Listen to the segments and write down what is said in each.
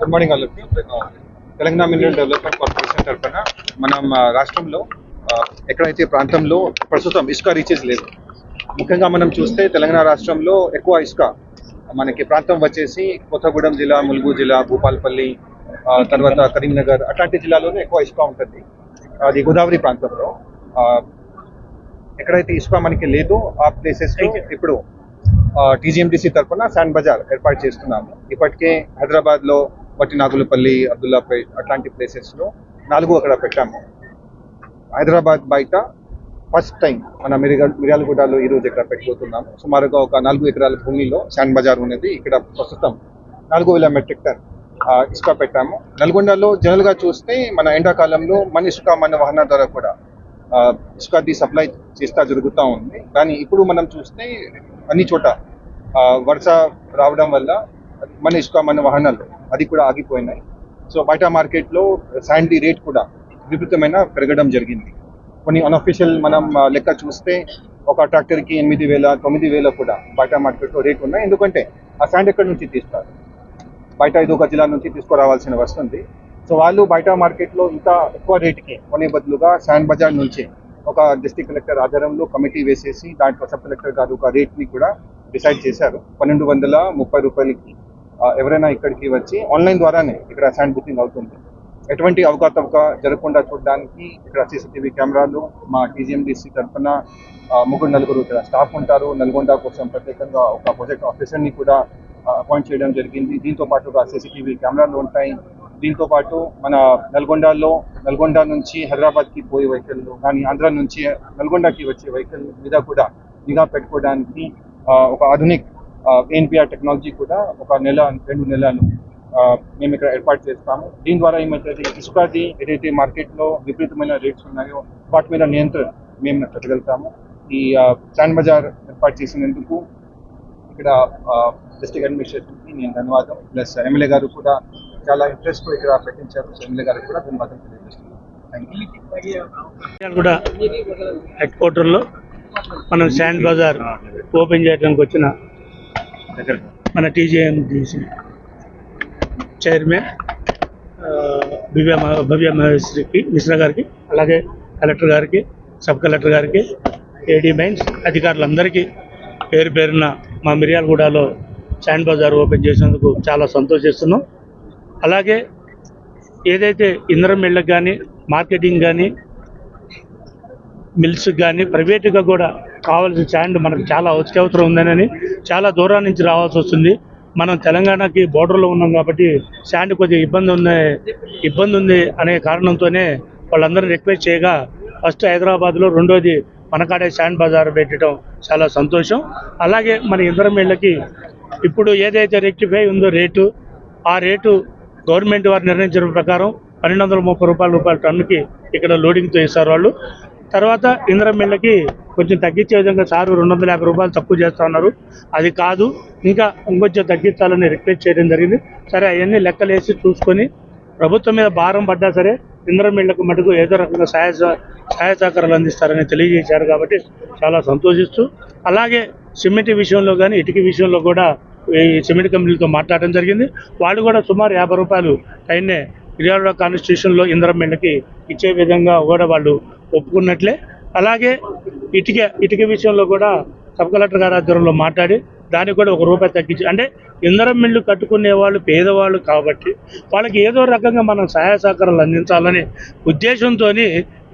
Good morning వాళ్ళకి Telangana mineral development corporation తరఫున మనం రాష్ట్రంలో ఎక్కడైతే ప్రాంతంలో ప్రస్తుతం ఇసుక రీచెస్ లేదు ముఖ్యంగా మనం చూస్తే తెలంగాణ రాష్ట్రంలో ఎక్కువ ఇసుక మనకి ప్రాంతం వచ్చేసి కొత్తగూడెం జిల్లా ములుగు జిల్లా భూపాలపల్లి తర్వాత కరీంనగర్ అట్లాంటి జిల్లాలోనే ఎక్కువ ఇసుక ఉంటుంది. అది గోదావరి ప్రాంతంలో. ఎక్కడైతే ఇసుక మనకి లేదో ఆ ప్లేసెస్ ఇప్పుడు టీజీఎండిసి తరఫున శాండ్ బజార్ ఏర్పాటు చేస్తున్నాము. ఇప్పటికే హైదరాబాద్ పట్టినాగులపల్లి నాగులపల్లి అబ్దుల్లాపేట్ అట్లాంటి ప్లేసెస్లో నాలుగు అక్కడ పెట్టాము. హైదరాబాద్ బయట ఫస్ట్ టైం మన మిరిగా మిర్యాలగూడలో ఈ రోజు ఇక్కడ పెట్టబోతున్నాము సుమారుగా ఒక నాలుగు ఎకరాల భూమిలో శాండ్ బజార్ ఉన్నది ఇక్కడ ప్రస్తుతం నాలుగు వేల మెట్రిక్ టన్ ఇసుక పెట్టాము. నల్గొండలో జనరల్గా చూస్తే మన ఎండాకాలంలో మన ఇసుక మన వాహనాల ద్వారా కూడా ఇసుక ఇసుకది సప్లై చేస్తా జరుగుతూ ఉంది. కానీ ఇప్పుడు మనం చూస్తే అన్ని చోట వర్ష రావడం వల్ల మన ఇసుక మన వాహనాలు అది కూడా ఆగిపోయినాయి. సో బయట మార్కెట్లో శాండీ రేట్ కూడా విపరీతమైన పెరగడం జరిగింది. కొన్ని అన్అఫీషియల్ మనం లెక్క చూస్తే ఒక ట్రాక్టర్కి ఎనిమిది వేల తొమ్మిది వేల కూడా బయట మార్కెట్లో రేట్ ఉన్నాయి. ఎందుకంటే ఆ శాండ్ ఎక్కడి నుంచి తీస్తారు? బయట ఇది ఒక జిల్లా నుంచి తీసుకురావాల్సిన వస్తుంది సో వాళ్ళు బయట మార్కెట్లో ఇంత ఎక్కువ రేటుకి కొనే బదులుగా శాండ్ బజార్ నుంచి ఒక డిస్ట్రిక్ట్ కలెక్టర్ ఆధారంలో కమిటీ వేసేసి దాంట్లో సబ్ కలెక్టర్ గారు ఒక రేట్ని కూడా డిసైడ్ చేశారు. పన్నెండు వందల ముప్పై రూపాయలకి. ఎవరైనా ఇక్కడికి వచ్చి ఆన్లైన్ ద్వారానే ఇక్కడ శాండ్ బుకింగ్ అవుతుంది. ఎటువంటి అవకాతవక జరగకుండా చూడడానికి ఇక్కడ సీసీటీవీ కెమెరాలు మా టీజీఎండిసి తరఫున ముగ్గురు నలుగురు ఇక్కడ స్టాఫ్ ఉంటారు. నల్గొండ కోసం ప్రత్యేకంగా ఒక ప్రాజెక్ట్ ఆఫీసర్ని కూడా అపాయింట్ చేయడం జరిగింది. దీంతో పాటుగా సీసీటీవీ కెమెరాలు ఉంటాయి. దీంతో పాటు మన నల్గొండలో నల్గొండ నుంచి హైదరాబాద్కి పోయే వెహికల్ కానీ ఆంధ్ర నుంచి నల్గొండకి వచ్చే వెహికల్ మీద కూడా నిఘా పెట్టుకోవడానికి ఒక ఆధునిక ఎన్పిఆర్ టెక్నాలజీ కూడా ఒక నెల రెండు నెలలు ఆ, మేము ఇక్కడ ఏర్పాటు చేస్తాము. దీని ద్వారా ఏమవుతుంది ఇసుకది ఏదైతే మార్కెట్లో విపరీతమైన రేట్స్ ఉన్నాయో వాటి మీద నియంత్రణ మేము పెట్టగలుగుతాము. ఈ శాండ్ బజార్ ఏర్పాటు చేసినందుకు ఇక్కడ డిస్ట్రిక్ట్ అడ్మినిస్ట్రేషన్కి నేను ధన్యవాదం. ప్లస్ ఎమ్మెల్యే గారు కూడా చాలా ఇంట్రెస్ట్ ఇక్కడ పెట్టించారు. ఎమ్మెల్యే గారికి కూడా ధన్యవాదం తెలియజేస్తున్నాను. కూడా హెడ్ క్వార్టర్లో మనం శాండ్ బజార్ ఓపెన్ చేయడానికి వచ్చిన మన టీజేఎండిసి చైర్మన్ ఆ, భవ్య మహేశ్వరికి మిశ్రా గారికి అలాగే కలెక్టర్ గారికి సబ్ కలెక్టర్ గారికి ఏడీ మైన్స్ అధికారులందరికీ పేరు పేరున మా మిర్యాలగూడలో శాండ్ బజార్ ఓపెన్ చేసినందుకు చాలా సంతోషిస్తున్నాం. అలాగే ఏదైతే ఇంధనం ఇళ్ళకి కానీ మార్కెటింగ్ కానీ మిల్స్ కానీ ప్రైవేట్గా కూడా కావాల్సిన శాండ్ మనకు చాలా అవసరం ఉందని చాలా దూరం నుంచి రావాల్సి వస్తుంది. మనం తెలంగాణకి బోర్డర్లో ఉన్నాం కాబట్టి శాండ్ కొద్దిగా ఇబ్బంది ఉంది ఇబ్బంది ఉంది అనే కారణంతోనే వాళ్ళందరూ రిక్వెస్ట్ చేయగా ఫస్ట్ హైదరాబాద్లో రెండోది మనకాడే శాండ్ బజార్ పెట్టడం చాలా సంతోషం. అలాగే మన ఇంద్రమేళ్ళకి ఇప్పుడు ఏదైతే రెక్టిఫై ఉందో రేటు ఆ రేటు గవర్నమెంట్ వారు నిర్ణయించిన ప్రకారం పన్నెండు వందల ముప్పై రూపాయల రూపాయల టన్నుకి ఇక్కడ లోడింగ్తో ఇస్తారు వాళ్ళు. తర్వాత ఇంద్రం మిల్లకి కొంచెం తగ్గించే విధంగా సారు రెండు వందల యాభై రూపాయలు తక్కువ చేస్తా ఉన్నారు. అది కాదు ఇంకా ఇంకొంచెం తగ్గించాలని రిక్వెస్ట్ చేయడం జరిగింది. సరే అవన్నీ లెక్కలేసి చూసుకొని ప్రభుత్వం మీద భారం పడ్డా సరే ఇంద్రం మిళ్ళకు మటుకు ఏదో రకంగా సహాయ సహ- సహాయ సహకారాలు అందిస్తారని తెలియజేశారు కాబట్టి చాలా సంతోషిస్తూ అలాగే సిమెంట్ విషయంలో కానీ ఇటుక విషయంలో కూడా ఈ సిమెంట్ కంపెనీలతో మాట్లాడడం జరిగింది. వాళ్ళు కూడా సుమారు యాభై రూపాయలు పైనే మిర్యాలగూడ కాన్స్టిట్యూషన్లో ఇంద్రం మిళ్ళకి ఇచ్చే విధంగా కూడా వాళ్ళు ఒప్పుకున్నట్లే. అలాగే ఇటుక ఇటుక విషయంలో కూడా సబ్ కలెక్టర్ గారి ఆధ్వర్యంలో మాట్లాడి దానికి కూడా ఒక రూపాయి తగ్గించి అంటే ఇంధనం మిల్లు కట్టుకునే వాళ్ళు పేదవాళ్ళు కాబట్టి వాళ్ళకి ఏదో రకంగా మనం సహాయ సహకారాలు అందించాలనే ఉద్దేశంతో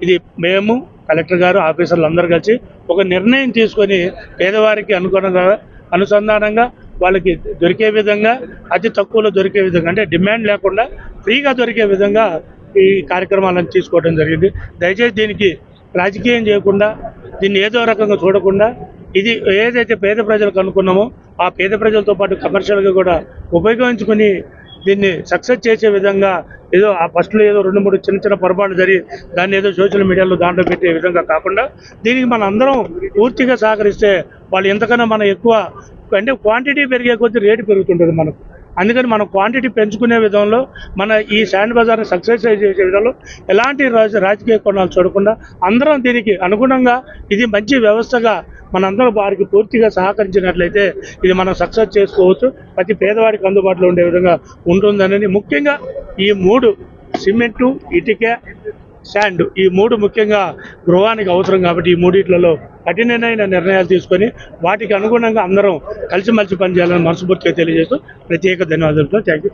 ఇది మేము కలెక్టర్ గారు ఆఫీసర్లు అందరూ కలిసి ఒక నిర్ణయం తీసుకొని పేదవారికి అనుగుణంగా అనుసంధానంగా వాళ్ళకి దొరికే విధంగా అతి తక్కువలో దొరికే విధంగా అంటే డిమాండ్ లేకుండా ఫ్రీగా దొరికే విధంగా ఈ కార్యక్రమాలను తీసుకోవడం జరిగింది. దయచేసి దీనికి రాజకీయం చేయకుండా దీన్ని ఏదో రకంగా చూడకుండా ఇది ఏదైతే పేద ప్రజలకు అనుకున్నామో ఆ పేద ప్రజలతో పాటు కమర్షియల్గా కూడా ఉపయోగించుకొని దీన్ని సక్సెస్ చేసే విధంగా ఏదో ఆ ఫస్ట్లో ఏదో రెండు మూడు చిన్న చిన్న పొరపాట్లు జరిగి దాన్ని ఏదో సోషల్ మీడియాలో దాంట్లో పెట్టే విధంగా కాకుండా దీనికి మన అందరం పూర్తిగా సహకరిస్తే వాళ్ళు ఎంతకన్నా మనం ఎక్కువ అంటే క్వాంటిటీ పెరిగే కొద్దీ రేటు పెరుగుతుంటుంది మనకు. అందుకని మనం క్వాంటిటీ పెంచుకునే విధంలో మన ఈ శాండ్ బజార్ని సక్సెస్ చేసే విధంలో ఎలాంటి రాజకీయ కోణాలు చూడకుండా అందరం దీనికి అనుగుణంగా ఇది మంచి వ్యవస్థగా మనందరం వారికి పూర్తిగా సహకరించినట్లయితే ఇది మనం సక్సెస్ చేసుకోవచ్చు. ప్రతి పేదవాడికి అందుబాటులో ఉండే విధంగా ఉంటుందనని ముఖ్యంగా ఈ మూడు సిమెంటు ఇటుక శాండ్ ఈ మూడు ముఖ్యంగా గృహానికి అవసరం కాబట్టి ఈ మూడిట్లలో కఠినమైన నిర్ణయాలు తీసుకొని వాటికి అనుగుణంగా అందరం కలిసిమెలిసి పనిచేయాలని మనస్ఫూర్తిగా తెలియజేస్తూ ప్రత్యేక ధన్యవాదాలు. Thank you.